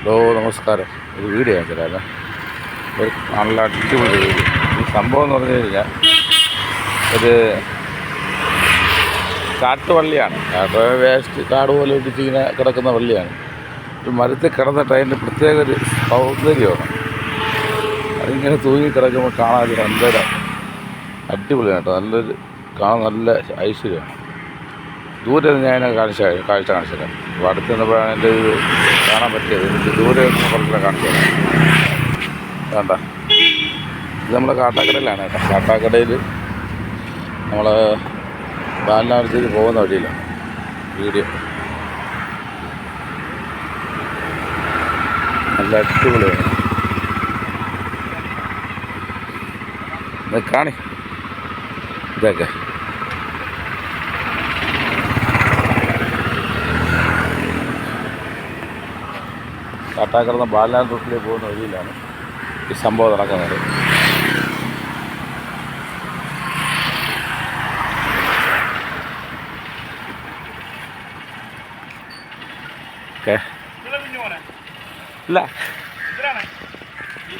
Hello നമസ്കാരം. ഒരു video കാണിച്ചതരാമേ ഒരു നല്ല അടിപൊളി വീഡിയോ. ഈ സംഭവം എന്ന് പറഞ്ഞു കഴിഞ്ഞാൽ ഒരു കാട്ടുവള്ളിയാണ് കാട്ട് വേസ്റ്റ് കാട് പോലെ ഇടിച്ച് ഇങ്ങനെ കിടക്കുന്ന വള്ളിയാണ്. ഒരു മരത്തിൽ കിടന്നിട്ട് അതിന്റെ പ്രത്യേക ഒരു സൗന്ദര്യമാണ്. അതിങ്ങനെ തൂങ്ങി കിടക്കുമ്പോൾ കാണാൻ ഭയങ്കര അടിപൊളിയാണ് കേട്ടോ. നല്ലൊരു കാണാൻ നല്ല ഐശ്വര്യമാണ്. ദൂരെ നിന്ന് ഞാൻ കാണിച്ച കാഴ്ച കാണിച്ചത്. അപ്പോൾ അടുത്ത് നിന്നപ്പോഴാണ് എന്റെ ഇത് കാണാൻ പറ്റിയത്. എനിക്ക് ദൂരെ നിന്ന് കുറച്ചുകൂടെ കാണിച്ചത്. വേണ്ട. ഇത് നമ്മുടെ കാട്ടാക്കടയിലാണ്. കേട്ടോ കാട്ടാക്കടയിൽ നമ്മൾ ബാലനാഴ്ചയിൽ പോകുന്ന വഴിയിലാണ് വീഡിയോ. നല്ല അടിപൊളിയാണ്. കാണി. ഇതൊക്കെ. കാട്ടാക്കടന്ന ബാലാൻ റൂട്ടിലേക്ക് പോകുന്ന വഴിയിലാണ് ഈ സംഭവം നടക്കുന്നത്. ഓക്കെ. ഇല്ല.